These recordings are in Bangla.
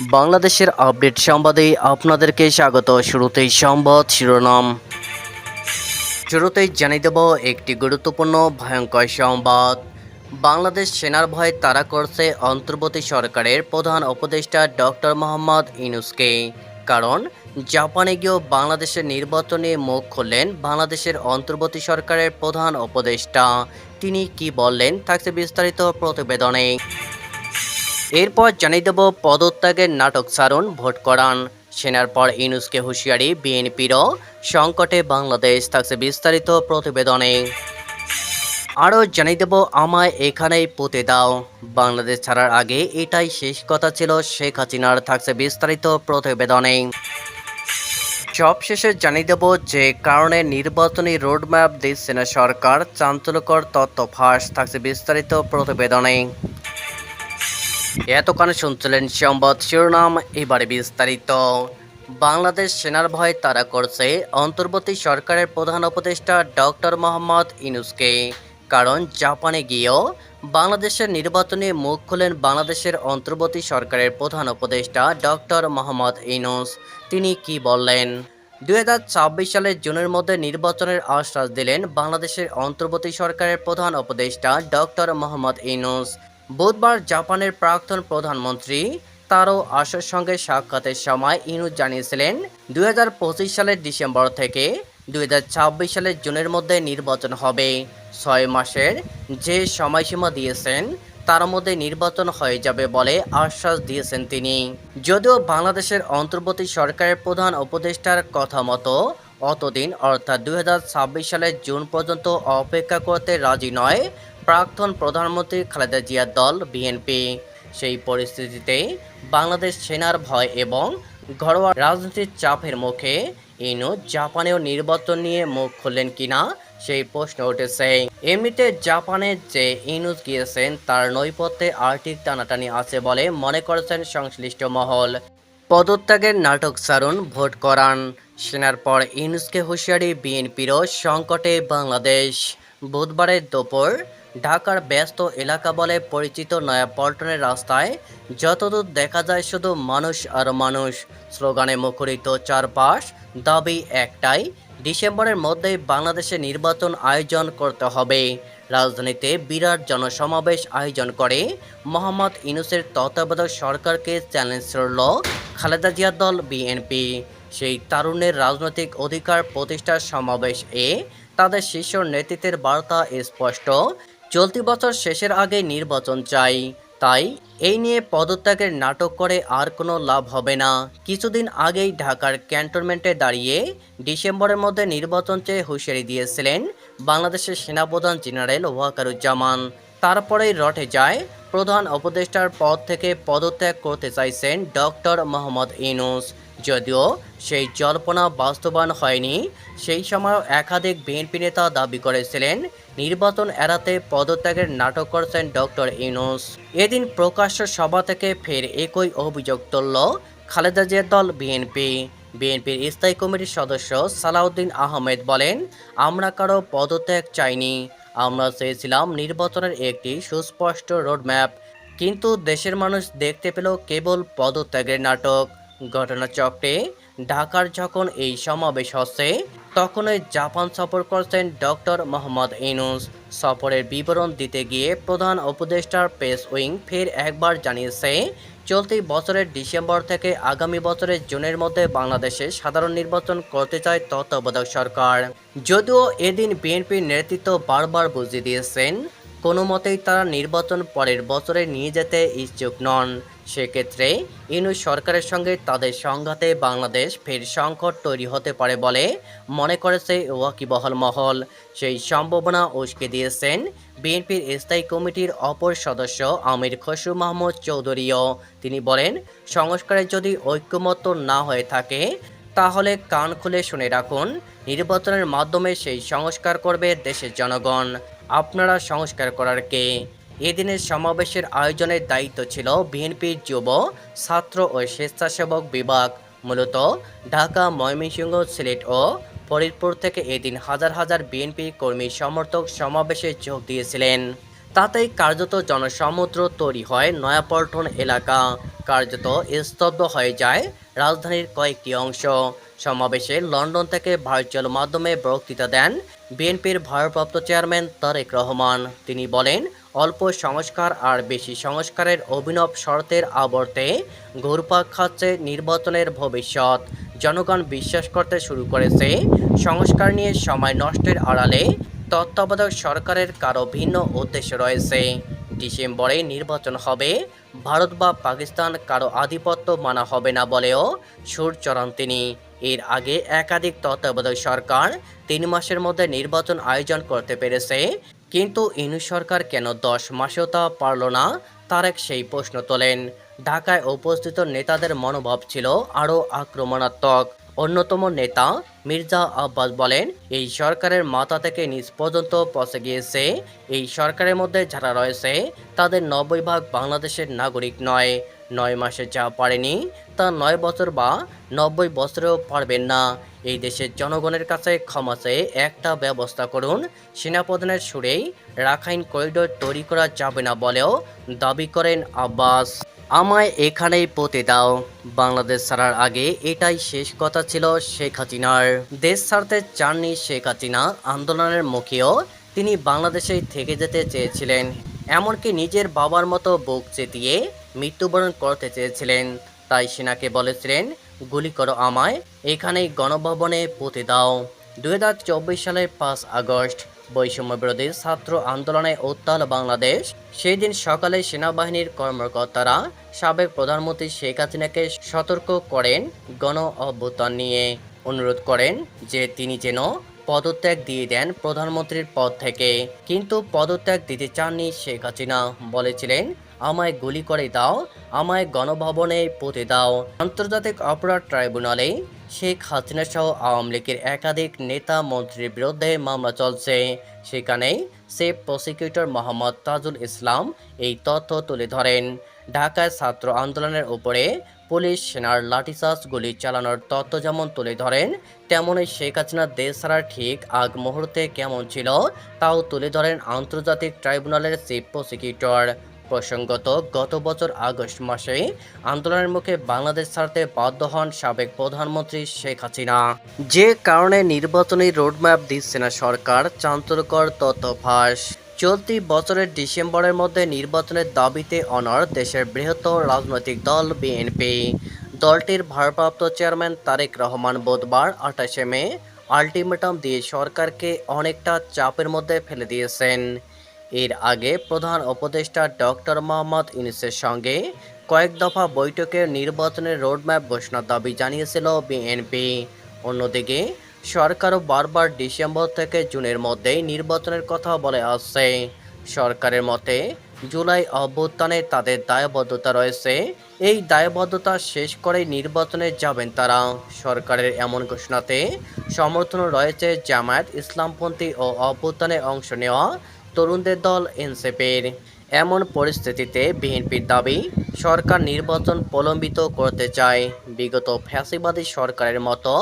বাংলাদেশের আপডেট সংবাদে আপনাদেরকে স্বাগত। শুরুতেই সংবাদ শিরোনাম। শুরুতেই জানিয়ে দেব একটি গুরুত্বপূর্ণ, ভয়ঙ্কর সংবাদ। বাংলাদেশ সেনার ভয় তারা করছে অন্তর্বর্তী সরকারের প্রধান উপদেষ্টা ডক্টর মোহাম্মদ ইনুসকে কারণ, জাপানে গিয়েও বাংলাদেশের নির্বাচনে মুখ খুললেন বাংলাদেশের অন্তর্বর্তী সরকারের প্রধান উপদেষ্টা। তিনি কি বললেন, থাকছে বিস্তারিত প্রতিবেদনে। এরপর জানিয়ে দেব পদত্যাগের নাটক সারণ, ভোট করান। সেনার পর ইনুসকে হুঁশিয়ারি বিএনপিরও সংকটে বাংলাদেশ থাকছে বিস্তারিত প্রতিবেদনে। আরও জানিয়ে দেব, আমায় এখানেই পুঁতে দাও। বাংলাদেশ ছাড়ার আগে এটাই শেষ কথা ছিল, শেখ হাসিনার থাকছে বিস্তারিত প্রতিবেদনে। সবশেষে জানিয়ে দেব যে কারণে নির্বাচনী রোডম্যাপ দিচ্ছে না সরকার, চাঞ্চল্যকর তথ্য ফাঁস থাকছে বিস্তারিত প্রতিবেদনে। এতক্ষণ শুনছিলেন সংবাদ শিরোনাম, এবারে বিস্তারিত। বাংলাদেশ সেনার ভয় তারা করছে অন্তর্বর্তী সরকারের প্রধান উপদেষ্টা ডক্টর মোহাম্মদ ইনুসকে কারণ জাপানে গিয়েও বাংলাদেশের নির্বাচনে মুখ খুলেন বাংলাদেশের অন্তর্বর্তী সরকারের প্রধান উপদেষ্টা ডক্টর মোহাম্মদ ইনুস তিনি কি বললেন? দুই সালের জুনের মধ্যে নির্বাচনের আশ্বাস দিলেন বাংলাদেশের অন্তর্বর্তী সরকারের প্রধান উপদেষ্টা ডক্টর মোহাম্মদ ইনুস বুধবার জাপানের প্রাক্তন প্রধানমন্ত্রী তারও আশার সঙ্গে সাক্ষাতের সময় ইনুস জানিয়েছিলেন, দুই হাজার পঁচিশ সালের ডিসেম্বর থেকে দুই হাজার ছাব্বিশ সালের জুনের মধ্যে নির্বাচন হবে। ছয় মাসের যে সময়সীমা দিয়েছেন, তার মধ্যে নির্বাচন হয়ে যাবে বলে আশ্বাস দিয়েছেন তিনি। যদিও বাংলাদেশের অন্তর্বর্তী সরকারের প্রধান উপদেষ্টার কথা মতো, অতদিন অর্থাৎ দুই হাজার ছাব্বিশ সালের জুন পর্যন্ত অপেক্ষা করতে রাজি নয় প্রাক্তন প্রধানমন্ত্রী খালেদা জিয়ার দল, বিএনপি। সেই পরিস্থিতিতে বাংলাদেশ সেনার ভয় এবং ঘরোয়া রাজনীতির চাপের মুখে ইনু জাপানেও নির্বাচন নিয়ে মুখ খুললেন কিনা সেই প্রশ্ন উঠেছে। এমনিতে জাপানে যে ইনুস গিয়েছেন, তার নৈপথ্যে আর্থিক টানাটানি আছে বলে মনে করেছেন সংশ্লিষ্ট মহল। পদত্যাগের নাটক সারুন ভোট করান। সেনার পর ইনুসকে হুঁশিয়ারি বিএনপিরও সংকটে বাংলাদেশ। বুধবারের দুপুর ঢাকার ব্যস্ত এলাকা বলে পরিচিত নয়াপল্টনের রাস্তায় যতদূর দেখা যায় শুধু মানুষ আর মানুষ। স্লোগানে মুখরিত চারপাশ, দাবি একটাই, ডিসেম্বরের মধ্যেই বাংলাদেশে নির্বাচন আয়োজন করতে হবে। রাজধানীতে বিরাট জনসমাবেশ আয়োজন করে মোহাম্মদ ইনুসের তত্ত্বাবধায়ক সরকারকে চ্যালেঞ্জ করল খালেদা জিয়ার দল বিএনপি। সেই তারুণের রাজনৈতিক অধিকার প্রতিষ্ঠার সমাবেশ এ তাদের শীর্ষ নেতৃত্বের বার্তা স্পষ্ট চলতি বছর শেষের আগে নির্বাচন চাই। তাই এই নিয়ে পদত্যাগের নাটক করে আর কোনো লাভ হবে না। কিছুদিন আগেই ঢাকার ক্যান্টনমেন্টে দাঁড়িয়ে ডিসেম্বরের মধ্যে নির্বাচন চেয়ে হুঁশিয়ারি দিয়েছিলেন বাংলাদেশের সেনাপ্রধান জেনারেল ওয়াকারুজ্জামান। তারপরেই রটে যায় প্রধান উপদেষ্টার পদ থেকে পদত্যাগ করতে চাইছেন ডক্টর মোহাম্মদ ইনুস যদিও সেই জল্পনা বাস্তবায়ন হয়নি, সেই সময় একাধিক বিএনপি নেতা দাবি করেছিলেন, নির্বাচন এড়াতে পদত্যাগের নাটক করছেন ডক্টর ইনুস এদিন প্রকাশ্য সভা থেকে ফের একই অভিযোগ তুলল খালেদা জিয়ার দল বিএনপি। বিএনপির স্থায়ী কমিটির সদস্য সালাউদ্দিন আহমেদ বলেন, আমরা কারও পদত্যাগ চাইনি। আমরা চেয়েছিলাম নির্বাচনের একটি সুস্পষ্ট রোডম্যাপ কিন্তু দেশের মানুষ দেখতে পেল কেবল পদত্যাগের নাটক। ঘটনাচক্রে ঢাকার যখন এই সমাবেশ হচ্ছে, তখনই জাপান সফর করছেন ডক্টর মোহাম্মদ ইনুস সফরের বিবরণ দিতে গিয়ে প্রধান উপদেষ্টার প্রেস উইং ফের একবার জানিয়েছে চলতি বছরের ডিসেম্বর থেকে আগামী বছরের জুনের মধ্যে বাংলাদেশে সাধারণ নির্বাচন করতে চায় তত্ত্বাবধায়ক সরকার। যদিও এদিন বিএনপির নেতৃত্ব বারবার বুঝিয়ে দিয়েছেন কোনো মতেই তারা নির্বাচন পরের বছরে নিয়ে যেতে ইচ্ছুক নন। সেক্ষেত্রে ইনু সরকারের সঙ্গে তাদের সংঘাতে বাংলাদেশ ফের সংকট তৈরি হতে পারে বলে মনে করেছে ওয়াকিবহল মহল। সেই সম্ভাবনা উস্কে দিয়েছেন বিএনপির স্থায়ী কমিটির অপর সদস্য আমির খসরু মাহমুদ চৌধুরীও। তিনি বলেন, সংস্কারে যদি ঐক্যমত্য না হয়ে থাকে, তাহলে কান খুলে শুনে রাখুন, নির্বাচনের মাধ্যমে সেই সংস্কার করবে দেশের জনগণ। আপনারা সংস্কার করার কে? এদিনের সমাবেশের আয়োজনের দায়িত্ব ছিল বিএনপির যুব, ছাত্র ও স্বেচ্ছাসেবক বিভাগ, মূলত ঢাকা, ময়মনসিংহ, সিলেট ও ফরিদপুর থেকে এদিন হাজার হাজার বিএনপি কর্মী সমর্থক সমাবেশে যোগ দিয়েছিলেন। তাতেই কার্যত জনসমুদ্র তৈরি হয় নয়াপল্টন এলাকা। কার্যত স্তব্ধ হয়ে যায় রাজধানীর কয়েকটি অংশ। সমাবেশে লন্ডন থেকে ভার্চুয়াল মাধ্যমে বক্তৃতা দেন বিএনপির ভারপ্রাপ্ত চেয়ারম্যান তারেক রহমান। তিনি বলেন, অল্প সংস্কার আর বেশি সংস্কারের অভিনব শর্তের আবর্তে ঘুরপাক খাচ্ছে নির্বাচনের ভবিষ্যৎ। জনগণ বিশ্বাস করতে শুরু করেছে, সংস্কার নিয়ে সময় নষ্টের আড়ালে তত্ত্বাবধায়ক সরকারের কারও ভিন্ন উদ্দেশ্য রয়েছে। ডিসেম্বরে নির্বাচন হবে, ভারত বা পাকিস্তান কারও আধিপত্য মানা হবে না বলেও সুর চড়ান তিনি। এর আগে একাধিক তত্ত্বাবধায়ক সরকার তিন মাসের মধ্যে নির্বাচন আয়োজন করতে পেরেছে, কিন্তু ইনু সরকার কেন দশ মাসেও তা পারল না? তারেক সেই প্রশ্ন তোলেন। ঢাকায় উপস্থিত নেতাদের মনোভাব ছিল আরও আক্রমণাত্মক। অন্যতম নেতা মির্জা আব্বাস বলেন, এই সরকারের মাথা থেকে নিজ পর্যন্ত পচে গিয়েছে। এই সরকারের মধ্যে যারা রয়েছে, তাদের নব্বই ভাগ বাংলাদেশের নাগরিক নয়। নয় মাসে যা পারেনি, তা নয় বছর বা নব্বই বছরেও পারবেন না। এই দেশের জনগণের কাছে ক্ষমা চেয়ে একটা ব্যবস্থা করুন, সেনাপ্রধানের সুরেই রাখাইন করিডোর তৈরি করা যাবে না বলেও দাবি করেন আব্বাস। আমায় এখানেই পতে দাও। বাংলাদেশ ছাড়ার আগে এটাই শেষ কথা ছিল শেখ হাসিনার। দেশ ছাড়তে চাননি শেখ হাসিনা, আন্দোলনের মুখেও তিনি বাংলাদেশেই থেকে যেতে চেয়েছিলেন। এমনকি নিজের বাবার মতো বুক চেতিয়ে মৃত্যুবরণ করতে চেয়েছিলেন। তাই সেনাকে বলেছিলেন, গুলি করো আমায়, এখানেই গণভবনে পুঁতে দাও। দু হাজার চব্বিশ সালের পাঁচ আগস্ট বৈষম্য বিরোধী ছাত্র আন্দোলনে উত্তাল বাংলাদেশ। সেই দিন সকালে সেনাবাহিনীর কর্মকর্তারা সাবেক প্রধানমন্ত্রী শেখ হাসিনাকে সতর্ক করেন গণ অভ্যুত্থান নিয়ে। অনুরোধ করেন যে তিনি যেন পদত্যাগ দিয়ে দেন প্রধানমন্ত্রীর পদ থেকে। কিন্তু পদত্যাগ দিতে চাননি শেখ হাসিনা, বলেছিলেন আমায় গুলি করে দাও, আমায় গণভবনে পুঁতে দাও। আন্তর্জাতিক অপরাধ ট্রাইব্যুনালে শেখ হাসিনা সহ আওয়ামী লীগের একাধিক নেতা মন্ত্রীর বিরুদ্ধে মামলা চলছে। সেখানেই সেফ প্রসিকিউটর মোহাম্মদ তাজুল ইসলাম এই তথ্য তুলে ধরেন। ঢাকায় ছাত্র আন্দোলনের উপরে পুলিশ সেনার লাঠিচার্জ, গুলি চালানোর তথ্য যেমন তুলে ধরেন, তেমনই শেখ হাসিনা দেশ ছাড়ার ঠিক আগ মুহূর্তে কেমন ছিল, তাও তুলে ধরেন আন্তর্জাতিক ট্রাইব্যুনালের চিফ প্রসিকিউটর। প্রসঙ্গত, গত বছর আগস্ট মাসে আন্দোলনের মুখে বাংলাদেশ ছাড়তে বাধ্য হন সাবেক প্রধানমন্ত্রী শেখ হাসিনা। যে কারণে নির্বাচনী রোডম্যাপ দিচ্ছে না সরকার, চাঞ্চল্যকর তথ্য ফাঁস। চলতি বছরের ডিসেম্বরের মধ্যে নির্বাচনের দাবিতে অনর দেশের বৃহত্তর রাজনৈতিক দল বিএনপি। দলটির ভারপ্রাপ্ত চেয়ারম্যান তারেক রহমান বুধবার আঠাশে মে আলটিমেটাম দিয়ে সরকারকে অনেকটা চাপের মধ্যে ফেলে দিয়েছেন। এর আগে প্রধান উপদেষ্টা ডক্টর মোহাম্মদ ইউনুসের সঙ্গে কয়েক দফা বৈঠকে নির্বাচনের রোডম্যাপ ঘোষণার দাবি জানিয়েছিল বিএনপি। অন্যদিকে, সরকারও বারবার ডিসেম্বর থেকে জুনের মধ্যেই নির্বাচনের কথা বলে আসছে। সরকারের মতে, জুলাই অভ্যুত্থানে তাদের দায়বদ্ধতা রয়েছে। এই দায়বদ্ধতা শেষ করে নির্বাচনে যাবেন তারা। সরকারের এমন ঘোষণাতে সমর্থন রয়েছে জামায়াত ইসলামপন্থী ও অভ্যুত্থানে অংশ নেওয়া তরুণদের দল এনসিপির। এমন পরিস্থিতিতে বিএনপির দাবি, সরকার নির্বাচন প্রলম্বিত করতে চায়। বিগত ফ্যাসিবাদী সরকারের মতো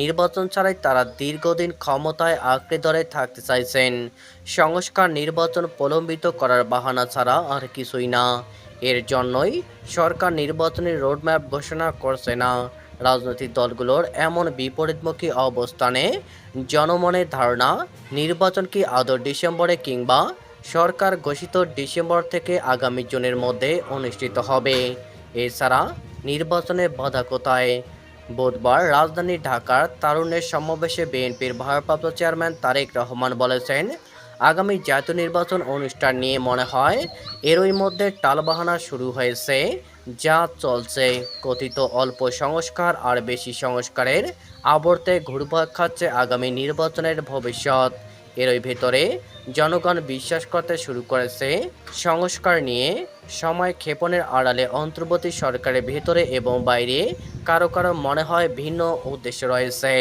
নির্বাচন ছাড়াই তারা দীর্ঘদিন ক্ষমতায় আঁকড়ে ধরে থাকতে চাইছেন। সংস্কার নির্বাচন প্রলম্বিত করার বাহানা ছাড়া আর কিছুই না। এর জন্যই সরকার নির্বাচনের রোডম্যাপ ঘোষণা করছে না। রাজনৈতিক দলগুলোর এমন বিপরীতমুখী অবস্থানে জনমনের ধারণা, নির্বাচন কি আদৌ ডিসেম্বরে কিংবা সরকার ঘোষিত ডিসেম্বর থেকে আগামী জুনের মধ্যে অনুষ্ঠিত হবে? এছাড়া নির্বাচনে বাধা কোথায়? বুধবার রাজধানী ঢাকার তারুণের সমাবেশে বিএনপির ভারপ্রাপ্ত চেয়ারম্যান তারেক রহমান বলেছেন, আগামী জাতীয় নির্বাচন অনুষ্ঠান নিয়ে মনে হয় এরই মধ্যে টালবাহানা শুরু হয়েছে। যা চলছে কথিত অল্প সংস্কার আর বেশি সংস্কারের আবর্তে ঘুরপাক খাচ্ছে আগামী নির্বাচনের ভবিষ্যৎ। এরই ভেতরে জনগণ বিশ্বাস করতে শুরু করেছে সংস্কার নিয়ে। সময় ক্ষেপণের আড়ালে অন্তর্বর্তী সরকারের ভেতরে এবং বাইরে কারও কারও মনে হয় ভিন্ন উদ্দেশ্য রয়েছে।